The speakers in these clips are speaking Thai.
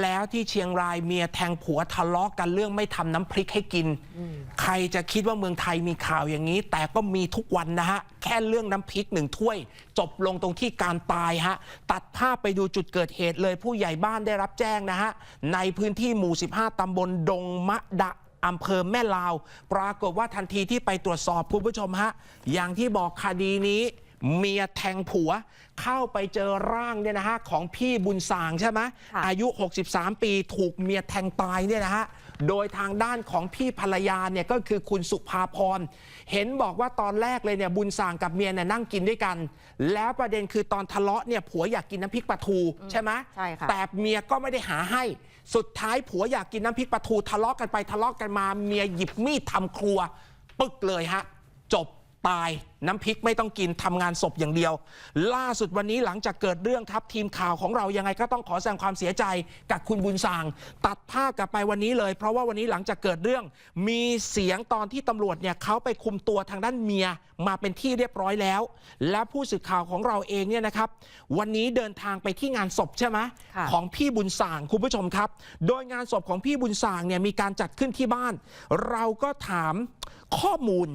แล้วที่เชียงรายเมียแทงผัวทะเลาะกันเรื่องไม่ทำน้ำพริกให้กิน ใครจะคิดว่าเมืองไทยมีข่าวอย่างนี้ แต่ก็มีทุกวันนะฮะ แค่เรื่องน้ำพริกหนึ่งถ้วย จบลงตรงที่การตายฮะ ตัดภาพไปดูจุดเกิดเหตุเลยผู้ใหญ่บ้านได้รับแจ้งนะฮะ ในพื้นที่หมู่ 15ตำบลดงมะดะอำเภอแม่ลาว ปรากฏว่าทันทีที่ไปตรวจสอบคุณผู้ชมฮะอย่างที่บอกคดีนี้ เมียแทงผัว เข้าไปเจอร่างเนี่ยนะฮะของพี่บุญสางใช่ไหมค่ะอายุ 63 ปีถูกเมียแทงตายเนี่ยนะฮะโดยทางด้านของพี่ภรรยาเนี่ยก็คือคุณสุภาพรเห็นบอกว่าตอนแรกเลยเนี่ยบุญสางกับเมียเนี่ยนั่งกินด้วยกัน แล้วประเด็นคือตอนทะเลาะเนี่ยผัวอยากกินน้ำพริกปลาทูใช่ไหมใช่ค่ะแต่เมียก็ไม่ได้หาให้ สุดท้ายผัวอยากกินน้ำพริกปลาทูทะเลาะกันไปทะเลาะกันมาเมียหยิบมีดทำครัว ปึกเลยฮะจบ ตายน้ำพริกไม่ต้องกินทำงานศพอย่างเดียว ล่าสุดวันนี้หลังจากเกิดเรื่องครับทีมข่าวของเรายังไงก็ต้องขอแสดงความเสียใจกับคุณบุญสาง ตัดภาพกลับไปวันนี้เลย เพราะว่าวันนี้หลังจากเกิดเรื่อง มีเสียงตอนที่ตำรวจเนี่ยเขาไปคุมตัวทางด้านเมียมาเป็นที่เรียบร้อยแล้ว และผู้สื่อข่าวของเราเองเนี่ยนะครับ วันนี้เดินทางไปที่งานศพใช่ไหมค่ะของพี่บุญสางคุณผู้ชมครับ โดยงานศพของพี่บุญสางเนี่ยมีการจัดขึ้นที่บ้าน เราก็ถามข้อมูล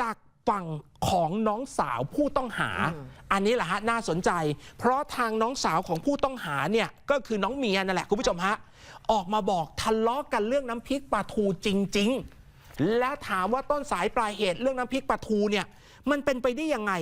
จาก ฝั่งของน้องสาวผู้ต้องหา อันนี้แหละฮะน่าสนใจ เพราะทางน้องสาวของผู้ต้องหาเนี่ยก็คือน้องเมียนั่นแหละคุณผู้ชมฮะออกมาบอกทะเลาะกันเรื่องน้ำพริกปลาทูจริง ๆ และถามว่าต้นสายปลายเหตุเรื่องน้ำพริกปลาทูเนี่ยมันเป็นไปได้ยังไง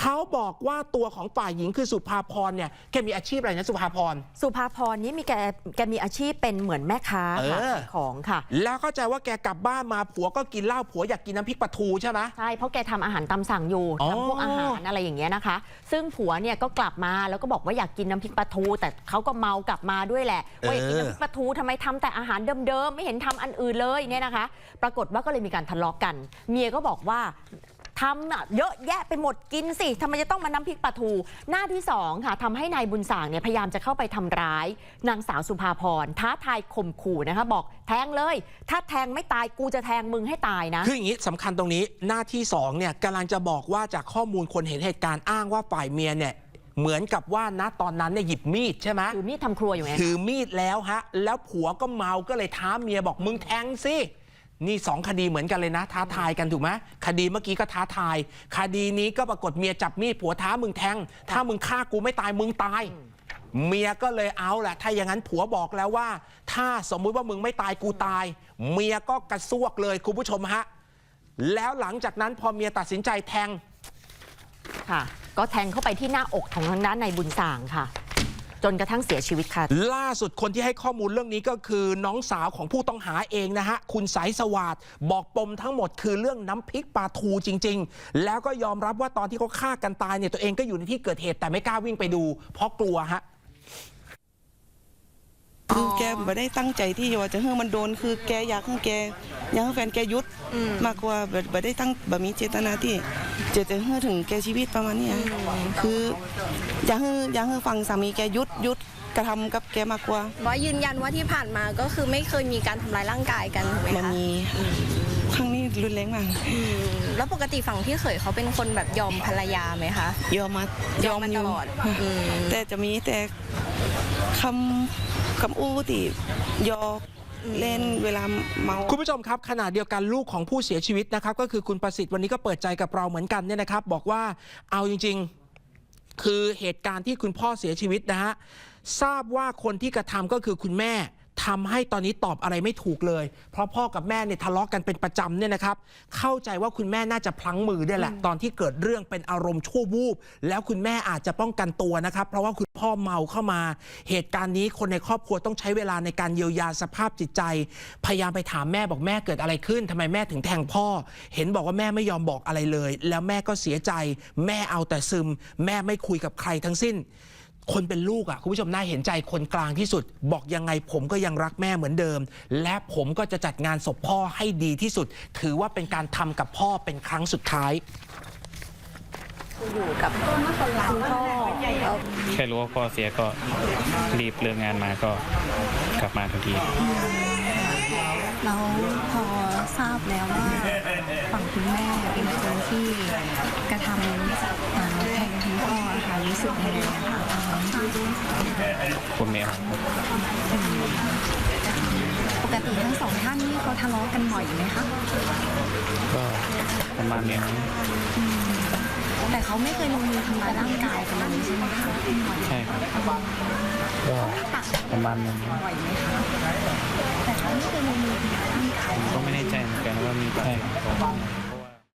เขาบอกว่าตัวของฝ่ายหญิงคือสุภาพรเนี่ยแกมีอาชีพอะไรนะสุภาพร สุภาพรนี่มีแกแกมีอาชีพเป็นเหมือนแม่ค้าค่ะเออขายของค่ะ แล้วเข้าใจว่าแกกลับบ้านมาผัวก็กินเหล้าผัวอยากกินน้ำพริกปลาทูใช่ไหมใช่เพราะแกทำอาหารตามสั่งอยู่อ๋อ ทำพวกอาหารอะไรอย่างเงี้ยนะคะ ซึ่งผัวเนี่ยก็กลับมาแล้วก็บอกว่าอยากกินน้ำพริกปลาทู แต่เขาก็เมากลับมาด้วยแหละว่าอยากกินน้ำพริกปลาทูทำไมทำแต่อาหารเดิมๆไม่เห็นทำอันอื่นเลยเนี่ยนะคะ ปรากฏว่าก็เลยมีการทะเลาะกัน เมียก็บอกว่าทำน่ะเยอะแยะไปหมดกินสิทำไมจะต้องมาน้ำพริกปลาทู หน้าที่สองค่ะทำให้นายบุญสางเนี่ยพยายามจะเข้าไปทำร้าย นางสาวสุภาพรท้าทายข่มขู่นะคะบอกแทงเลย ถ้าแทงไม่ตายกูจะแทงมึงให้ตายนะ คืออย่างนี้สำคัญตรงนี้หน้าที่สองเนี่ยกำลังจะบอกว่าจากข้อมูลคนเห็นเหตุการณ์อ้างว่าฝ่ายเมียเนี่ยเหมือนกับว่าณตอนนั้นเนี่ยหยิบมีดใช่ไหมถือมีดทำครัวอยู่ไงถือมีดแล้วฮะแล้วผัวก็เมาก็เลยท้าเมียบอกมึงแทงสิ นี่สองคดีเหมือนกันเลยนะ ท้าทายกันถูกไหมคดีเมื่อกี้ก็ท้าทาย คดีนี้ก็ปรากฏเมียจับมีดผัวท้ามึงแทง ถ้ามึงฆ่ากูไม่ตายมึงตาย เมียก็เลยเอาแหละถ้าอย่างนั้นผัวบอกแล้วว่า ถ้าสมมุติว่ามึงไม่ตายกูตาย เมียก็กระซวกเลยคุณผู้ชมฮะแล้วหลังจากนั้นพอเมียตัดสินใจแทงค่ะ ก็แทงเข้าไปที่หน้าอกของทางด้านนายบุญสางค่ะ จนกระทั่งเสียชีวิตค่ะ ล่าสุดคนที่ให้ข้อมูลเรื่องนี้ก็คือน้องสาวของผู้ต้องหาเองนะฮะ คุณสายสวัสดบอกปมทั้งหมดคือเรื่องน้ำพริกปลาทูจริง ๆ แล้วก็ยอมรับว่าตอนที่เขาฆ่ากันตายเนี่ยตัวเองก็อยู่ในที่เกิดเหตุแต่ไม่กล้าวิ่งไปดู เพราะกลัวฮะคือแกไม่ได้ตั้งใจที่ว่าจะให้มันโดนคือแกอยากให้แกอยากให้แฟนแกหยุดมากกว่าแบบไม่ได้ตั้งแบบมีเจตนาที่ จะจะให้ถึงแกชีวิตประมาณนี้คืออยากให้อยากให้ฟังสามีแกยุดยุดกระทำกับแกมากกว่าว่ายืนยันว่าที่ผ่านมาก็คือไม่เคยมีการทำร้ายร่างกายกันถูกไหมคะมีครั้งนี้รุนแรงมากแล้วปกติฝั่งที่เขยเขาเป็นคนแบบยอมภรรยาไหมคะ ยอมมายอมมาตลอดแต่จะมีแต่คำคำอู้ติยอก เล่นเวลาเมาคุณผู้ชมครับขณะเดียวกันลูกของผู้เสียชีวิตนะครับก็คือคุณประสิทธิ์วันนี้ก็เปิดใจกับเราเหมือนกันเนี่ยนะครับ บอกว่าเอาจริง ๆ คือเหตุการณ์ที่คุณพ่อเสียชีวิตนะฮะทราบว่าคนที่กระทำก็คือคุณแม่ ทำให้ตอนนี้ตอบอะไรไม่ถูกเลย เพราะพ่อกับแม่เนี่ยทะเลาะกันเป็นประจำเนี่ยนะครับ เข้าใจว่าคุณแม่น่าจะพลั้งมือด้วยแหละ ตอนที่เกิดเรื่องเป็นอารมณ์ชั่ววูบ แล้วคุณแม่อาจจะป้องกันตัวนะครับ เพราะว่าคุณพ่อเมาเข้ามา เหตุการณ์นี้คนในครอบครัวต้องใช้เวลาในการเยียวยาสภาพจิตใจ พยายามไปถามแม่บอกแม่เกิดอะไรขึ้นทำไมแม่ถึงแทงพ่อ เห็นบอกว่าแม่ไม่ยอมบอกอะไรเลย แล้วแม่ก็เสียใจ แม่เอาแต่ซึม แม่ไม่คุยกับใครทั้งสิ้น คนเป็นลูกอะคุณผู้ชมน่าเห็นใจคนกลางที่สุด บอกยังไงผมก็ยังรักแม่เหมือนเดิม และผมก็จะจัดงานศพพ่อให้ดีที่สุด ถือว่าเป็นการทำกับพ่อเป็นครั้งสุดท้ายอยู่กับคุณพ่อแล้วแค่รู้ว่าพ่อเสียก็รีบเลิกงานมาก็กลับมาทันทีแล้วพอทราบแล้วว่าฝั่งคุณแม่เป็นคนที่กระทำอ่าแทงคุณพ่อค่ะรู้สึกยังไงอะคะคุณแม่ครับปกติทั้งสองท่านนี่เขาทะเลาะกันบ่อยไหมคะก็ประมาณนี้แต่เขาไม่เคยลงมือทำร้ายร่างกายกันเลยใช่ไหมคะใช่ครับก็ประมาณนึงบ่อยไหมคะแต่เขาไม่เคยลงมือทำร้ายร่างกายผมก็ไม่แน่ใจเหมือนกันว่ามีใช่ครับ